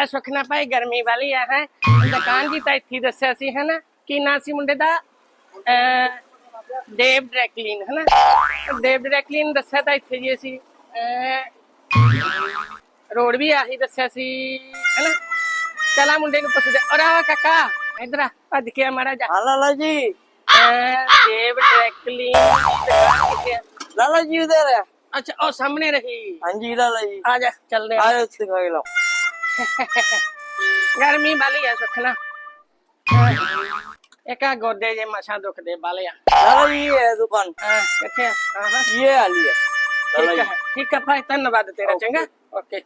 ਤਾਂ ਸੁਖਨਾ ਭਾਈ ਗਰਮੀ ਵਾਲੀ ਆ ਹੈ ਦੁਕਾਨ ਜੀ ਤਾਂ ਇੱਥੇ ਹੀ ਦੱਸਿਆ ਸੀ ਹੈ ਨਾ ਕੀ ਨਾਂ ਸੀ ਮੁੰਡੇ ਦਾ ਅਹ, ਦੇਵ ਡਰੈਕਲੀਨ ਹੈ ਨਾ ਦੇਵ ਡਰੈਕਲੀਨ ਦੱਸਿਆ ਤਾਂ ਇੱਥੇ ਜੀ ਅਸੀਂ ਰੋਡ ਵੀ ਆਹੀ ਦੱਸਿਆ ਸੀ ਹੈ ਨਾ ਚਲਾ ਮੁੰਡੇ ਨੂੰ ਪੁੱਛਦੇ ਔਰ ਆ ਕਾਕਾ ਇਧਰ ਆ ਭੱਜ ਕੇ ਆ ਮਾੜਾ ਜਾ ਹਾਂ ਲਾਲਾ ਜੀ ਦੇਵ ਡਰੈਕਲੀਨ ਦੁਕਾਨ ਕਿੱਥੇ ਆ? ਲਾਲਾ ਜੀ ਉਧਰ ਹੈ ਅੱਛਾ ਉਹ ਸਾਹਮਣੇ ਰਹੀ ਹਾਂਜੀ ਲਾਲਾ ਜੀ ਆ ਜਾ ਚੱਲਦੇ ਆ ਆ ਜਾਓ ਉੱਥੇ ਖਾ ਕੇ ਲਓ ਗਰਮੀ ਵਾਲੀ ਆ ਸੁਖਣਾ ਇੱਕ ਆ ਗੋਡੇ ਜੇ ਮਸਾਂ ਦੁਖਦੇ ਵਾਲੇ ਆ। ਇਹ ਹੈ ਦੁਕਾਨ। ਹਾਂ, ਕਿੱਥੇ ਆ? ਹਾਂ ਹਾਂ। ਇਹ ਵਾਲੀ ਹੈ। ਲਾਲਾ ਠੀਕ ਹੈ ਠੀਕ ਭਾਈ ਧੰਨਵਾਦ ਤੇਰਾ ਚੰਗਾ। ਓਕੇ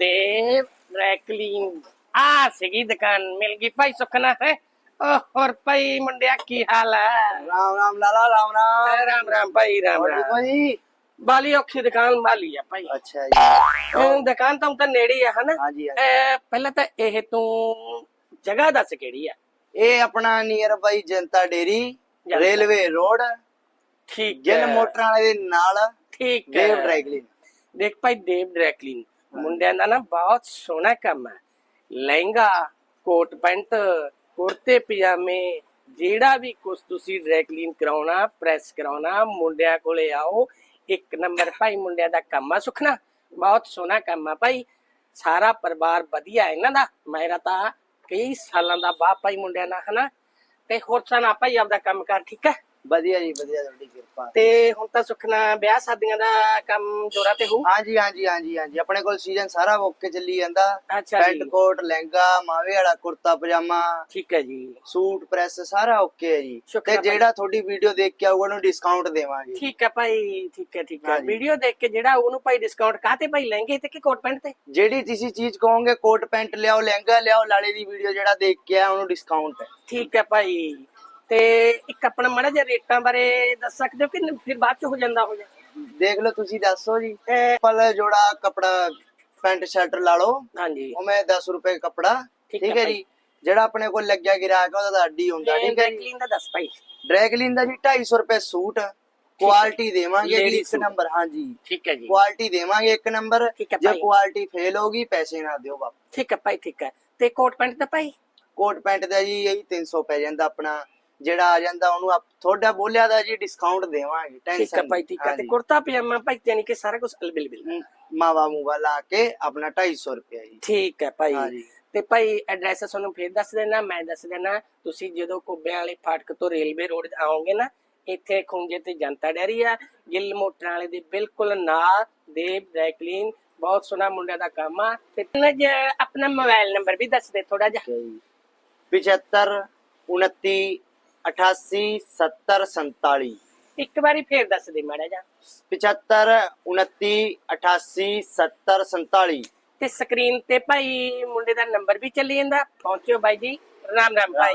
ਦੇਵ ਡਰੈਕਲੀਨ ਆ ਸੀਗੀ ਦੁਕਾਨ ਮਿਲ ਗਈ ਭਾਈ ਸੁਖਨਾ ਹੈ। ਓ ਹੋਰ ਭਾਈ ਮੁੰਡਿਆ ਕੀ ਹਾਲ ਹੈ? ਰਾਮ ਰਾਮ ਲਾਲਾ ਰਾਮ ਰਾਮ। ਰਾਮ ਰਾਮ ਭਾਈ ਰਾਮ ਹੋਰ ਰਾਮ। ਦੇਖੋ ਜੀ ਬਾਲੀ ਔਖੀ ਦੁਕਾਨ ਵਾਲੀ ਆ ਭਾਈ। ਅੱਛਾ ਜੀ। ਇਹ ਦੁਕਾਨ ਤਾਂ ਤਾਂ ਨੇੜੇ ਆ ਹਨਾ? ਹਾਂਜੀ। ਇਹ ਪਹਿਲਾਂ ਤਾਂ ਇਹ ਤੂੰ ਜਗ੍ਹਾ ਦੱਸ ਕਿਹੜੀ ਆ? ਇਹ ਆਪਣਾ nearby Janta dairy. Railway road ਠੀਕ ਹੈ। ਮੋਟਰਾਂ ਵਾਲੇ ਦੇ ਨਾਲ ਠੀਕ ਦੇਵ ਹੈ। ਡਰਾਈਕਲੀਨ ਦੇਖ ਭਾਈ ਦੇਵ ਡਰੈਕਲੀਨ ਮੁੰਡਿਆਂ ਦਾ ਨਾ ਬਹੁਤ ਸੋਹਣਾ ਕੰਮ ਹੈ। ਲਹਿੰਗਾ ਕੋਟ ਪੈਂਟ ਕੁਰਤੇ ਪਜਾਮੇ ਜਿਹੜਾ ਵੀ ਕੁਝ ਤੁਸੀਂ ਡਰੈਕਲੀਨ ਕਰਾਉਣਾ ਪ੍ਰੈਸ ਕਰਾਉਣਾ ਮੁੰਡਿਆਂ ਕੋਲੇ ਆਓ ਇੱਕ ਨੰਬਰ ਭਾਈ, ਮੁੰਡਿਆਂ ਦਾ ਕੰਮ ਆ ਸੁਖਣਾ ਬਹੁਤ ਸੋਹਣਾ ਕੰਮ ਆ ਭਾਈ। ਸਾਰਾ ਪਰਿਵਾਰ ਵਧੀਆ ਇਹਨਾਂ ਦਾ। ਮੇਰਾ ਤਾਂ ਕਈ ਸਾਲਾਂ ਦਾ ਬਾਪ ਭਾਈ ਮੁੰਡਿਆਂ ਨਾਲ ਹਨਾ। ਤੇ ਹੋਰ ਸੁਣਾ ਭਾਈ, ਆਪਦਾ ਕੰਮ ਕਰ ਠੀਕ ਹੈ? ਵਧੀਆ ਜੀ ਵਧੀਆ ਤੁਹਾਡੀ ਕਿਰਪਾ। ਤੇ ਹੁਣ ਤਾਂ ਸੁਖਣਾ ਵਿਆਹ ਸ਼ਾਦੀਆਂ ਦਾ ਕੰਮ ਜੋਰਾਂ ਤੇ ਹੋਊ? ਹਾਂਜੀ ਹਾਂਜੀ ਹਾਂਜੀ ਹਾਂਜੀ। ਆਪਣੇ ਕੋਲ ਸੀਜ਼ਨ ਸਾਰਾ ਓਕੇ ਚੱਲੀ ਜਾਂਦਾ। ਅੱਛਾ ਜੀ। ਪੈਂਟ ਕੋਟ ਲਹਿੰਗਾ ਮਾਵੇ ਵਾਲਾ ਕੁਰਤਾ ਪਜਾਮਾ। ਠੀਕ ਹੈ ਜੀ। ਸੂਟ ਪ੍ਰੈਸ ਸਾਰਾ ਓਕੇ ਹੈ ਜੀ। ਸ਼ੁਕਰ ਤੇ ਹੈ ਭਾਈ। ਜਿਹੜਾ ਤੁਹਾਡੀ ਵੀਡੀਓ ਦੇਖ ਕੇ ਆਊਗਾ ਉਹਨੂੰ ਡਿਸਕਾਊਂਟ ਦੇਵਾਂਗੇ। ਠੀਕ ਹੈ ਭਾਈ ਠੀਕ ਹੈ ਠੀਕ ਹੈ। ਹਾਂਜੀ। ਵੀਡੀਓ ਦੇਖ ਕੇ ਜਿਹੜਾ ਉਹਨੂੰ ਭਾਈ ਡਿਸਕਾਊਂਟ ਕਾਤੇ ਭਾਈ? ਲਹਿੰਗੇ ਤੇ ਕਿ ਕੋਟ ਪੈਂਟ ਤੇ? ਜਿਹੜੀ ਤੁਸੀਂ ਚੀਜ਼ ਕਹੋਗੇ ਕੋਟ ਪੈਂਟ ਲਿਆਓ ਲਹਿੰਗਾ ਲਿਆਓ ਲਾਲੇ ਦੀ ਵੀਡੀਓ ਜਿਹੜਾ ਦੇਖ ਕੇ ਆ ਉਹਨੂੰ ਡਿਸਕਾਊਂਟ ਹੈ। ਠੀਕ ਹੈ ਭਾਈ। ਤੇ ਇੱਕ ਆਪਣਾ ਮੜਾ ਜਿਹਾ ਰੇਟਾਂ ਬਾਰੇ ਦੱਸ ਸਕਦੇ ਹੋ ਕਿ ਫਿਰ ਬਾਅਦ ਚ ਹੋ ਜਾਂਦਾ ਹੋ ਜਾ ਦੇਖ ਲਓ ਤੁਸੀਂ ਦੱਸੋ ਜੀ। ਪਲ ਜੋੜਾ ਕਪੜਾ ਪੈਂਟ ਸ਼ਰਟ ਲਾ ਲਓ। ਹਾਂਜੀ। ਉਹ ਮੈਂ 10 ਰੁਪਏ ਕਪੜਾ। ਠੀਕ ਹੈ ਹੈ ਜੀ। ਜਿਹੜਾ ਆਪਣੇ ਕੋਲ ਲੱਗਿਆ ਗਿਰਾਕ ਉਹਦਾ ਅੱਡੀ ਹੁੰਦਾ। ਠੀਕ ਹੈ ਜੀ। ਦਾ ਦੱਸ ਭਾਈ। ਡਰੈਗਲਿਨ ਦਾ ਜੀ 250 ਰੁਪਏ ਸੂਟ। ਕੁਆਲਿਟੀ ਦੇਵਾਂਗੇ ਜੀ ਇੱਕ। ਨੰਬਰ ਹਾਂਜੀ। ਠੀਕ ਹੈ ਜੀ। ਕੁਆਲਿਟੀ ਦੇਵਾਂਗੇ ਇੱਕ ਨੰਬਰ ਹੈ ਜੇ। ਕੁਆਲਿਟੀ ਫੇਲ ਹੋਗੀ ਪੈਸੇ ਨਾ ਦਿਓ ਵਾਪਸ। ਠੀਕ ਹੈ ਭਾਈ ਠੀਕ ਹੈ। ਤੇ ਕੋਟ ਪੈਂਟ ਦਾ ਭਾਈ? ਕੋਟ ਪੈਂਟ ਦਾ ਜੀ ਇਹੀ 300 ਪੈ ਜਾਂਦਾ ਆਪਣਾ। ਜਿਹੜਾ ਆ ਜਾਂਦਾ ਉਹਨੂੰ ਆਪ- ਤੁਹਾਡਾ ਬੋਲਿਆ ਦਾ ਜੀ ਡਿਸਕਾਊਂਟ ਦੇਵਾਂਗੇ ਠੀਕ ਹੈ ਟੈਨਸ਼ਨ ਭਾਈ ਠੀਕ ਹੈ ਤੇ ਕੁਰਤਾ ਪਜਾਮਾ ਭਾਈ ਯਾਨੀ ਕਿ ਸਾਰਾ ਕੁਝ ਅਲਬਿਲ ਬਿਲ। ਮਾਵਾ ਮੂਵਾ ਲਾ ਕੇ ਆਪਣਾ 250 ਰੁਪਏ ਜੀ। ਠੀਕ ਹੈ ਭਾਈ। ਤੇ ਭਾਈ ਐਡਰੈਸ ਤੁਹਾਨੂੰ ਫੇਰ ਦੱਸ ਦੇਣਾ ਮੈਂ ਦੱਸ ਦੇਣਾ ਤੁਸੀਂ ਜਦੋਂ ਕੋਬਿਆਂ ਵਾਲੇ ਫਾਟਕ ਤੋਂ ਰੇਲਵੇ ਰੋਡ ਆਓਗੇ ਨਾ ਇੱਥੇ ਖੁੰਝੇ ਤੇ ਜਨਤਾ ਡੈਰੀ ਆ ਗਿੱਲ ਮੋਟਰਾਂ ਵਾਲੇ ਦੇ ਬਿਲਕੁਲ ਨਾਲ ਦੇਵ ਡਰੈਕਲੀਨ ਬਹੁਤ ਸੋਹਣਾ ਮੁੰਡਿਆਂ ਦਾ ਕੰਮ ਆ। ਤੇ ਅੱਜ ਆਪਣਾ ਮੋਬਾਈਲ ਨੰਬਰ ਵੀ ਦੱਸ ਦੇ ਥੋੜਾ ਜਿਹਾ। 75 29 88 70 47 ਇੱਕ ਵਾਰੀ ਫੇਰ ਦੱਸ ਦੇ ਮਾੜਾ ਜਿਹਾ। 75 29 88 70 47 ਤੇ ਸਕਰੀਨ ਤੇ ਭਾਈ ਮੁੰਡੇ ਦਾ ਨੰਬਰ ਵੀ ਚੱਲੀ ਜਾਂਦਾ। ਪਹੁੰਚਿਓ ਬਾਈ ਜੀ। ਰਾਮ ਰਾਮ ਭਾਈ।